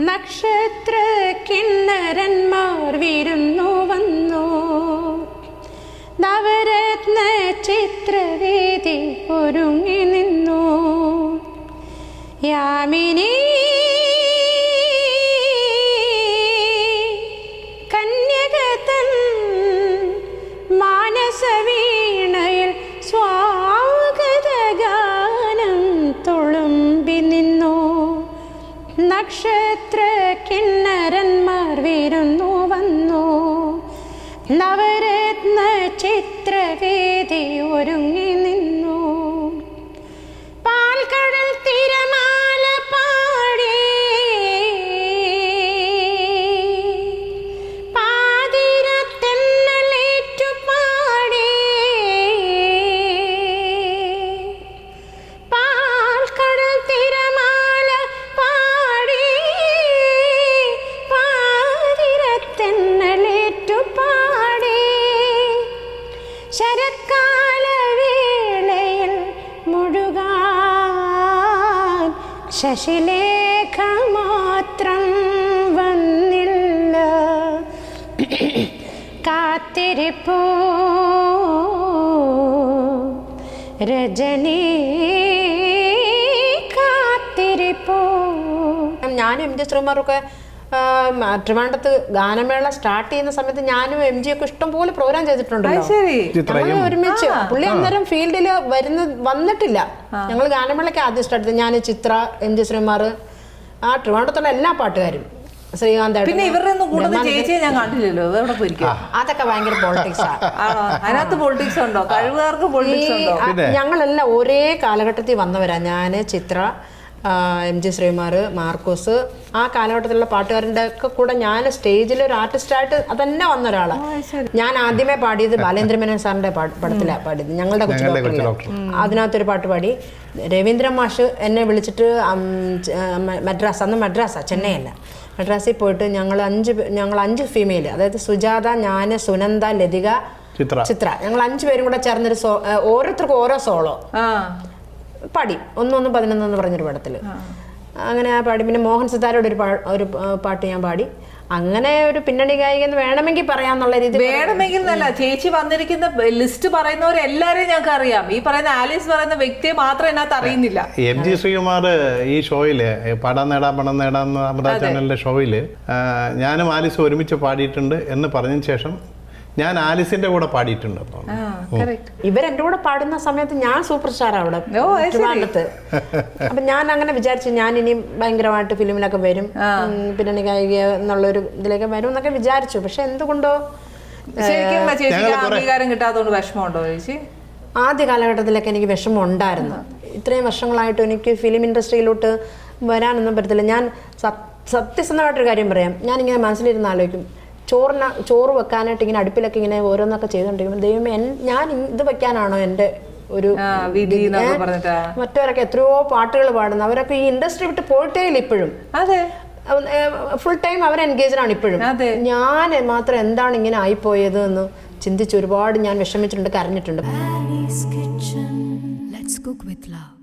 നക്ഷത്ര കിണ്ണരന്മാർ വിരുന്നു വന്നു. നവരത്ന ചിത്രവേദി ഒരുങ്ങി നിന്നു. യാമിനി കന്യകതൻ മാനസവീണയിൽ നവരത്ന ചിത്രവേദി ഒരുങ്ങി മുഴുകാൻ ശശിലേഖ മാത്രം വന്നില്ല. കാത്തിരിപ്പോ? രജനി കാത്തിരിപ്പോ? ഞാനും എം ജി ശ്രീമാറൊക്കെ ട്രിവാൻഡത്ത് ഗാനമേള സ്റ്റാർട്ട് ചെയ്യുന്ന സമയത്ത് ഞാനും എം ജി ഒക്കെ ഇഷ്ടം പോലെ പ്രോഗ്രാം ചെയ്തിട്ടുണ്ട് ഒരുമിച്ച് പുള്ളി അന്നേരം ഫീൽഡിൽ വരുന്ന വന്നിട്ടില്ല. ഞങ്ങൾ ഗാനമേളയ്ക്ക് ആദ്യം സ്റ്റാർട്ട് ചെയ്തത് ഞാൻ ചിത്ര എം ജി ശ്രീമാർ ആ ട്രിവാണ്ടത്തുള്ള എല്ലാ പാട്ടുകാരും ശ്രീകാന്ത് പിന്നെ ഇവരുടെ കൂടുതൽ ചേച്ചിയെ ഞാൻ കണ്ടില്ലല്ലോ. അതവിടെ പോയിരിക്കും അതൊക്കെ ഭയങ്കര പൊളിറ്റിക്സ് ആണോ? അതിനകത്ത് പൊളിറ്റിക്സ് ഉണ്ടോ? കഴിവുകാർക്ക് പൊളിറ്റിക്സ് ഉണ്ടോ? ഞങ്ങളെല്ലാം ഒരേ കാലഘട്ടത്തിൽ വന്നവരാ. ഞാൻ ചിത്ര എം ജി ശ്രീമാർ മാർക്കോസ് ആ കാലഘട്ടത്തിലുള്ള പാട്ടുകാരന്റെ ഒക്കെ കൂടെ ഞാൻ സ്റ്റേജിൽ ഒരു ആർട്ടിസ്റ്റായിട്ട് അതന്നെ വന്ന ഒരാളാണ് ഞാൻ ആദ്യമേ പാടിയത് ബാലേന്ദ്രമേനോൻ സാറിന്റെ പടത്തിലാണ് പാടിയത്. ഞങ്ങളുടെ കൊച്ചു അതിനകത്തൊരു പാട്ട് പാടി. രവീന്ദ്ര മാഷ് എന്നെ വിളിച്ചിട്ട് മദ്രാസ് അന്ന് മദ്രാസാ ചെന്നൈയല്ല. മദ്രാസിൽ പോയിട്ട് ഞങ്ങൾ അഞ്ച് ഞങ്ങൾ അഞ്ച് ഫീമെയിൽ അതായത് സുജാത ഞാൻ സുനന്ദ ലതിക ചിത്ര. ചിത്ര. ഞങ്ങൾ അഞ്ചു പേരും കൂടെ ചേർന്നൊരു ഓരോരുത്തർക്കും ഓരോ സോളോ ആ. പാടി. ഒന്നൊന്ന് പതിനൊന്നെന്ന് പറഞ്ഞൊരു പടത്തിൽ അങ്ങനെ ആ പാടി. പിന്നെ മോഹൻ സിതാരയുടെ ഒരു പാ- ഒരു പാട്ട് ഞാൻ പാടി. അങ്ങനെ ഒരു പിന്നണി ഗായിക എന്ന് വേണമെങ്കിൽ പറയാന്നുള്ള രീതി വേണമെങ്കിൽ നല്ല ചേച്ചി വന്നിരിക്കുന്ന ലിസ്റ്റ് പറയുന്നവരെല്ലാരെയും ഞങ്ങൾക്ക് അറിയാം. ഈ പറയുന്ന ആലീസ് പറയുന്ന വ്യക്തിയെ മാത്രം ഇതിനകത്ത് അറിയുന്നില്ല. എം ജി ശ്രീകുമാർ ഈ ഷോയിൽ പടം നേടാം പണം നേടാം എന്ന അമൃത ചാനലിന്റെ ഷോയിൽ ഞാനും ആലീസും ഒരുമിച്ച് പാടിയിട്ടുണ്ട് എന്ന് പറഞ്ഞതിന് ശേഷം ഞാൻ ആലിസിന്റെ കൂടെ പാടിയിട്ടുണ്ട് ഇവർ ഇവരെന്റെ കൂടെ പാടുന്ന സമയത്ത് ഞാൻ സൂപ്പർ സ്റ്റാർ അവിടെ അപ്പൊ ഞാൻ അങ്ങനെ വിചാരിച്ചു ഞാൻ ഇനി ഭയങ്കരമായിട്ട് ഫിലിമിലൊക്കെ വരും. പിന്നെ പിന്നണി ഗായിക എന്നുള്ളൊരു ഇതിലേക്ക് വരും എന്നൊക്കെ വിചാരിച്ചു. പക്ഷെ എന്തുകൊണ്ടോ ശരിക്കും ചേച്ചിക്ക് അംഗീകാരം കിട്ടാത്തതുകൊണ്ട് വിഷമമുണ്ടോ ചേച്ചി? ആദ്യ കാലഘട്ടത്തിലൊക്കെ എനിക്ക് വിഷമം ഉണ്ടായിരുന്നു ഇത്രയും വർഷങ്ങളായിട്ട് എനിക്ക് ഫിലിം ഇൻഡസ്ട്രിയിലോട്ട് വരാനൊന്നും പറ്റത്തില്ല. ഞാൻ സത്- സത്യസന്ധമായിട്ടൊരു കാര്യം പറയാം. ഞാനിങ്ങനെ മനസ്സിലിരുന്ന് ആലോചിക്കും. ചോറിന് ചോറ് വെക്കാനായിട്ട് ഇങ്ങനെ അടുപ്പിലൊക്കെ ഇങ്ങനെ ഓരോന്നൊക്കെ ചെയ്തുകൊണ്ടിരിക്കുമ്പോൾ ദൈവമേ ഞാൻ ഇത് വെക്കാനാണോ എന്റെ ഒരു? മറ്റവരൊക്കെ എത്രയോ പാട്ടുകൾ പാടുന്നു. അവരൊക്കെ ഈ ഇൻഡസ്ട്രി വിട്ട് പോയിട്ടേ ഇല്ല ഇപ്പോഴും. അതെ. ഫുൾ ടൈം അവർ എൻഗേജ്ഡ് ആണ് ഇപ്പോഴും. അതെ. ഞാൻ മാത്രം എന്താണ് ഇങ്ങനെ ആയിപ്പോയത് എന്ന് ചിന്തിച്ച് ഒരുപാട് ഞാൻ വിഷമിച്ചിട്ടുണ്ട് കരഞ്ഞിട്ടുണ്ട്.